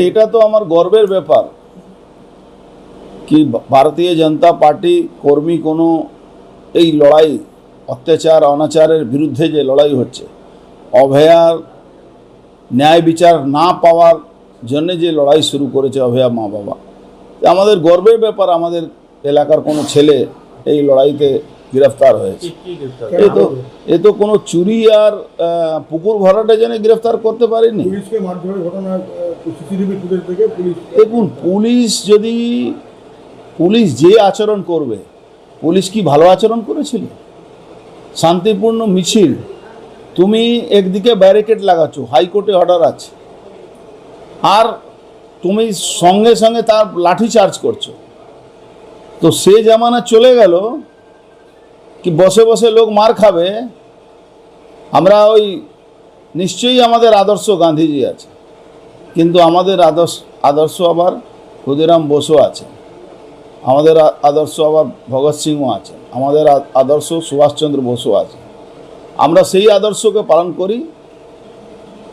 এটা তো আমার গর্বের ব্যাপার। কি ভারতীয় জনতা পার্টি কর্মী কোনো এই লড়াই, অত্যাচার, অনাচারের বিরুদ্ধে যে লড়াই হচ্ছে অভয়ার ন্যায় বিচার না পাওয়ার জন্য যে লড়াই শুরু করেছে অভয়া মা বাবা। আমাদের গর্বের ব্যাপার, আমাদের এলাকার কোনো ছেলে এই লড়াইতে গ্রেফতার হয়েছে। এ তো এ তো কোনো চুরি আর পুকুর ভরাটা জেনে গ্রেফতার করতে পারেনি। দেখুন পুলিশ যদি পুলিশ যে আচরণ করবে পুলিশ কি ভালো আচরণ করেছিল? শান্তিপূর্ণ মিছিল তুমি একদিকে ব্যারিকেড লাগাচ্ছ হাইকোর্টে অর্ডার আছে আর তুমি সঙ্গে সঙ্গে তার লাঠি চার্জ করছ। তো সে জামানা চলে গেল কি বসে বসে লোক মার খাবে? আমরা ওই নিশ্চয়ই আমাদের আদর্শ গান্ধীজি আছে। কিন্তু আমাদের আদর্শ আদর্শ আবার ক্ষুদিরাম বসু আছে। আমাদের আদর্শ আবার ভগৎ সিংও আছে। আমাদের আদর্শ সুভাষচন্দ্র বসু আছে। আমরা সেই আদর্শকে পালন করি।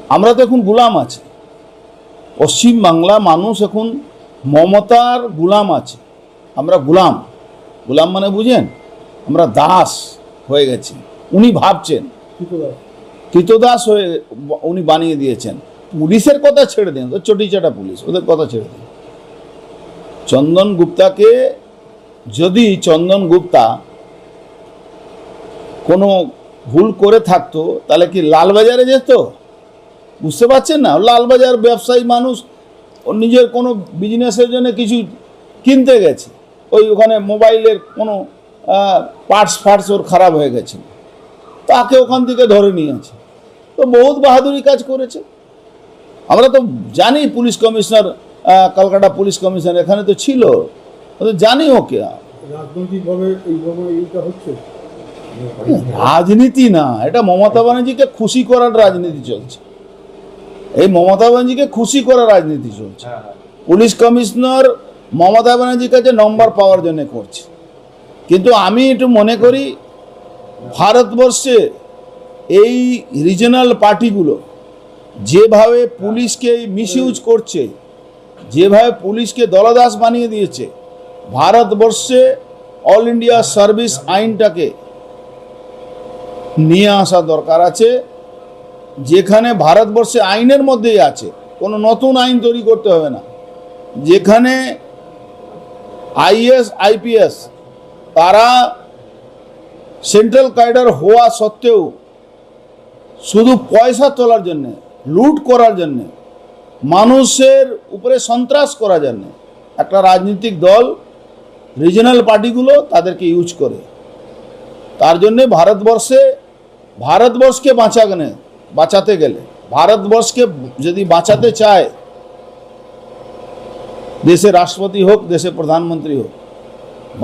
আমরা তো এখন গুলাম আছি। পশ্চিম বাংলা মানুষ এখন মমতার গুলাম আছে। আমরা গুলাম। গুলাম মানে বুঝেন? আমরা দাস হয়ে গেছি। উনি ভাবছেন কৃতদাস হয়ে উনি বানিয়ে দিয়েছেন। পুলিশের কথা ছেড়ে দিন তো চটিচাটা পুলিশ, ওদের কথা ছেড়ে দিন। চন্দন গুপ্তাকে যদি চন্দন গুপ্তা কোনো ভুল করে থাকতো, তাহলে কি লালবাজারে যেত? বুঝতে পারছেন না? লালবাজার ব্যবসায়ী মানুষ নিজের কোনো বিজনেসের জন্য কিছু কিনতে গেছে। ওই ওখানে মোবাইলের কোনো পার্টস ফার্টস ওর খারাপ হয়ে গেছে। তাকে ওখান থেকে ধরে নিয়েছে। তো বহুত বাহাদুরি কাজ করেছে। আমরা তো জানি police commissioner Kolkata police commissioner এখানে তো ছিল। জানি ওকে রাজনৈতিকভাবে এইভাবে এইটা হচ্ছে? রাজনীতি না এটা মমতা ব্যানার্জিকে খুশি করার রাজনীতি চলছে। এই মমতা ব্যানার্জিকে খুশি করার রাজনীতি চলছে। হ্যাঁ হ্যাঁ। পুলিশ কমিশনার মমতা ব্যানার্জির কাছে নম্বর পাওয়ার জন্য করছে। কিন্তু আমি একটু মনে করি, ভারতবর্ষে এই রিজনাল পার্টিগুলো যেভাবে পুলিশকে মিসইউজ করছে, যেভাবে পুলিশকে দলদাস বানিয়ে দিয়েছে, ভারতবর্ষে অল ইন্ডিয়া সার্ভিস আইনটাকে নিয়ে আসা দরকার আছে, যেখানে ভারতবর্ষে আইনের মধ্যেই আছে, কোনো নতুন আইন তৈরি করতে হবে না। যেখানে আইএস, আইপিএস তারা সেন্ট্রাল ক্যাডার হওয়া সত্ত্বেও শুধু পয়সা তোলার জন্যে, লুট করার জন্যে, মানুষের উপরে সন্ত্রাস করার জন্যে একটা রাজনৈতিক দল রিজনাল পার্টিগুলো তাদেরকে ইউজ করে। তার জন্যে ভারতবর্ষে, ভারতবর্ষকে বাঁচাগনে বাঁচাতে গেলে। ভারতবর্ষকে যদি বাঁচাতে চায় দেশে রাষ্ট্রপতি হোক দেশে প্রধানমন্ত্রী হোক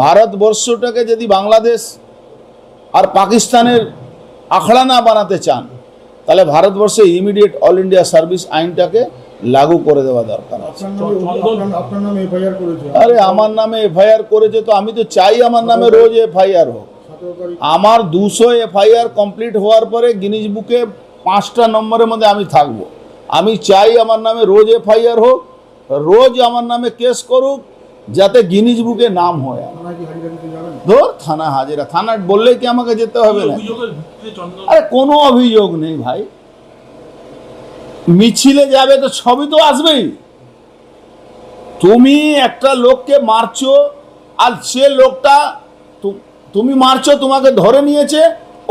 ভারতবর্ষটাকে যদি বাংলাদেশ আর পাকিস্তানের আখড়া না বানাতে চান তাহলে ভারতবর্ষে ইমিডিয়েট অল ইন্ডিয়া সার্ভিস আইনটাকে লাগু করে দেওয়া দরকার আছে। আরে আমার নামে এফআইআর করেছে তো আমি তো চাই আমার নামে রোজ এফআইআর হোক। আমার দুশো এফআইআর কমপ্লিট হওয়ার পরে গিনিজ বুকে পাঁচটা নম্বরের মধ্যে আমি থাকব। আমি চাই আমার নামে রোজ এফআইআর হোক রোজ আমার নামে কেস করুক যাতে গিনিজ বুকে নাম হয়। ধর, থানা হাজিরা। থানা বললেই কি আমাকে যেতে হবে না? আরে কোনো অভিযোগ নেই ভাই। মিছিলে যাবে তো সবই তো আসবেই। তুমি একটা লোককে মারছো, আর সে লোকটা তুমি মারছো, তোমাকে ধরে নিয়েছে,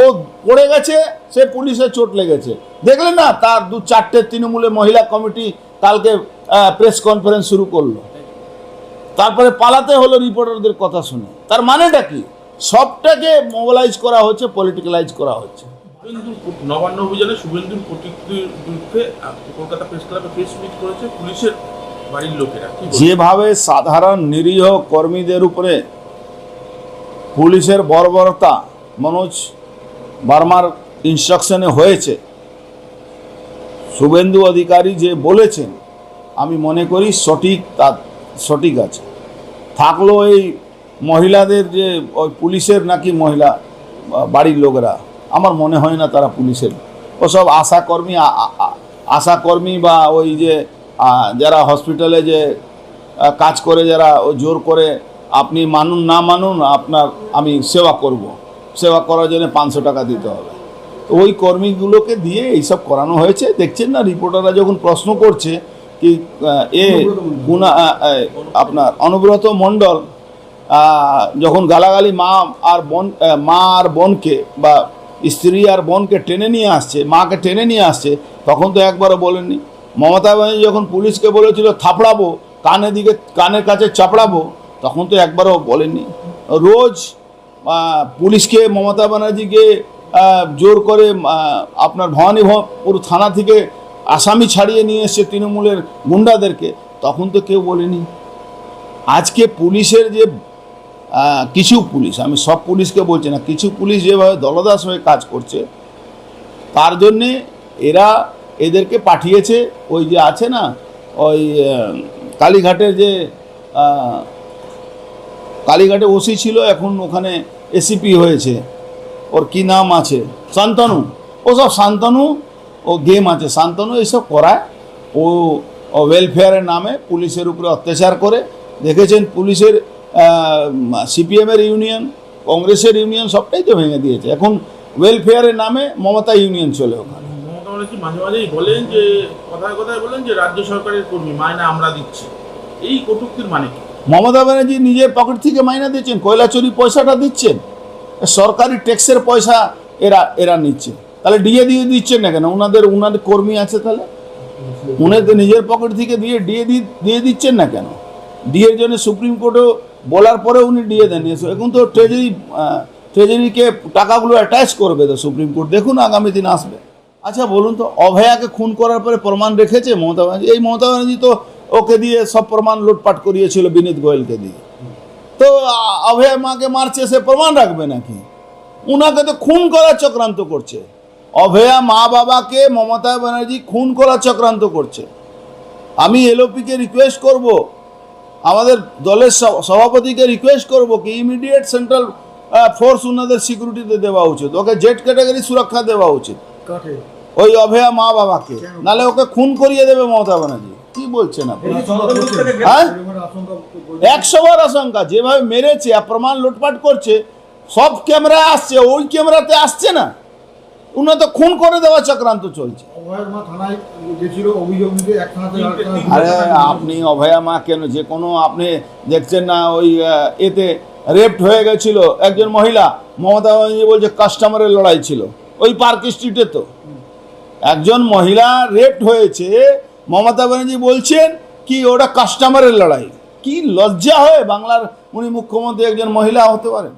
ও পড়ে গেছে, সে পুলিশে চোট লেগেছে। দেখলে না, তার দু চারটে তৃণমূলের মহিলা কমিটি কালকে প্রেস কনফারেন্স শুরু করল। তারপরে পালাতে হলো রিপোর্টারদের কথা শুনে। তার মানেটা কি? সবটাকে মোবিলাইজ করা হচ্ছে পলিটিক্যালাইজ করা হচ্ছে। নবান্ন অভিযানে শুভেন্দুর বিরুদ্ধে কলকাতা প্রেস ক্লাবে প্রেস মিট করেছে পুলিশের বাড়ির লোকেরা। যেভাবে সাধারণ নিরীহ কর্মীদের উপরে পুলিশের বর্বরতা মনোজ বার্মার ইনস্ট্রাকশনে হয়েছে শুভেন্দু অধিকারী যে বলেছেন আমি মনে করি সঠিক তা সঠিক আছে। থাকল এই মহিলাদের যে ওই পুলিশের নাকি মহিলা বাড়ির লোকেরা, আমার মনে হয় না তারা পুলিশের। ওসব আশাকর্মী আশাকর্মী বা ওই যে যারা হসপিটালে যে কাজ করে, যারা ও জোর করে, আপনি মানুন না মানুন, আপনার আমি সেবা করব। সেবা করার জন্য পাঁচশো টাকা দিতে হবে। তো ওই কর্মীগুলোকে দিয়ে এইসব করানো হয়েছে। দেখছেন না, রিপোর্টাররা যখন প্রশ্ন করছে কি এ আহ, আপনার অনুব্রত মণ্ডল যখন গালাগালি মা আর বোন মা আর বোনকে বা স্ত্রী আর বোনকে টেনে নিয়ে আসছে মাকে টেনে নিয়ে আসছে তখন তো একবারও বলেননি। মমতা ব্যানার্জি যখন পুলিশকে বলেছিল থাপড়াবো কানের দিকে কানের কাছে চাপড়াবো তখন তো একবারও বলেননি। রোজ পুলিশকে মমতা ব্যানার্জিকে জোর করে আপনার ভবানীপুর থানা থেকে আসামি ছাড়িয়ে নিয়ে এসছে তৃণমূলের গুন্ডাদেরকে, তখন তো কেউ বলেনি। আজকে পুলিশের যে কিছু পুলিশ, আমি সব পুলিশকে বলছি না, কিছু পুলিশ যেভাবে দলদাস হয়ে কাজ করছে, তার জন্যে এরা এদেরকে পাঠিয়েছে, ওই যে আছে না, ওই কালীঘাটের যে কালীঘাটে ওসি ছিল, এখন ওখানে এসিপি হয়েছে। ওর কি নাম আছে? শান্তনু। ও সব শান্তনু ও গেম আছে শান্তনু এইসব করায়। ও ওয়েলফেয়ারের নামে পুলিশের উপরে অত্যাচার করে। দেখেছেন পুলিশের সিপিএমের ইউনিয়ন কংগ্রেসের ইউনিয়ন সবটাই তো ভেঙে দিয়েছে। এখন ওয়েলফেয়ারের নামে মমতা ইউনিয়ন চলে ওখানে। মমতা ব্যানার্জি মাঝে মাঝেই বলেন যে কথায় কথায় বলেন যে রাজ্য সরকারের কর্মী মায়না আমরা দিচ্ছি। এই কটুক্তির মানে কি? মমতা ব্যানার্জি নিজের পকেট থেকে মাইনা দিচ্ছেন কয়লা চুরি পয়সাটা দিচ্ছেন। সরকারি ট্যাক্সের পয়সা এরা এরা নিচ্ছে। তাহলে ডিএ দিয়ে দিচ্ছেন না কেন? ওনাদের ওনাদের কর্মী আছে তাহলে? উনাদের নিজের পকেট থেকে দিয়ে ডিএ দিয়ে দিচ্ছেন না কেন? ডিএর জন্য সুপ্রিম কোর্টেও বলার পরে উনি ডিএ দেন এখন তো ট্রেজারি ট্রেজারিকে টাকাগুলো অ্যাটাচ করবে তো সুপ্রিম কোর্ট দেখুন আগামী দিন আসবে। আচ্ছা বলুন তো, অভয়াকে খুন করার পরে প্রমাণ রেখেছে মমতা ব্যানার্জি? এই মমতা ব্যানার্জি তো ওকে দিয়ে সব প্রমাণ লুটপাট করিয়েছিল বিনীত গোয়েলকে দিয়ে। তো অভয় মাকে মারছে, সে প্রমাণ রাখবে নাকি? উনাকে তো খুন করার চক্রান্ত করছে। অভয়া মা বাবাকে মমতা ব্যানার্জি খুন করার চক্রান্ত করছে। আমি এলওপিকে রিকোয়েস্ট করব আমাদের দলের সভাপতিকে রিকোয়েস্ট করব কি ইমিডিয়েট সেন্ট্রাল ফোর্স ওনাদের সিকিউরিটিতে দেওয়া উচিত। ওকে জেড ক্যাটাগরি সুরক্ষা দেওয়া উচিত। ওই অভয়া মা বাবাকে। নালে ওকে খুন করিয়ে দেবে মমতা ব্যানার্জি। কি বলছেন আপনি? হ্যাঁ? এরকম আশঙ্কা একশো বার আশঙ্কা যেভাবে মেরেছে আর প্রমাণ লুটপাট করছে সব ক্যামেরা আসছে ওই ক্যামেরাতে আসছে না। উনি তো খুন করে দেওয়া চক্রান্ত চলছে। আর আপনি অভয়া মা কেন? যে কোনো আপনি দেখছেন না ওই এতে রেপ্ট হয়ে গেছিল একজন মহিলা মমতা ব্যানার্জি বলছে কাস্টমারের লড়াই ছিল ওই পার্ক স্ট্রিটে তো। একজন মহিলা রেপ্ট হয়েছে মমতা ব্যানার্জি বলছেন কি ওটা কাস্টমারের লড়াই। কি লজ্জা হয় বাংলার উনি মুখ্যমন্ত্রী একজন মহিলা হতে পারেন।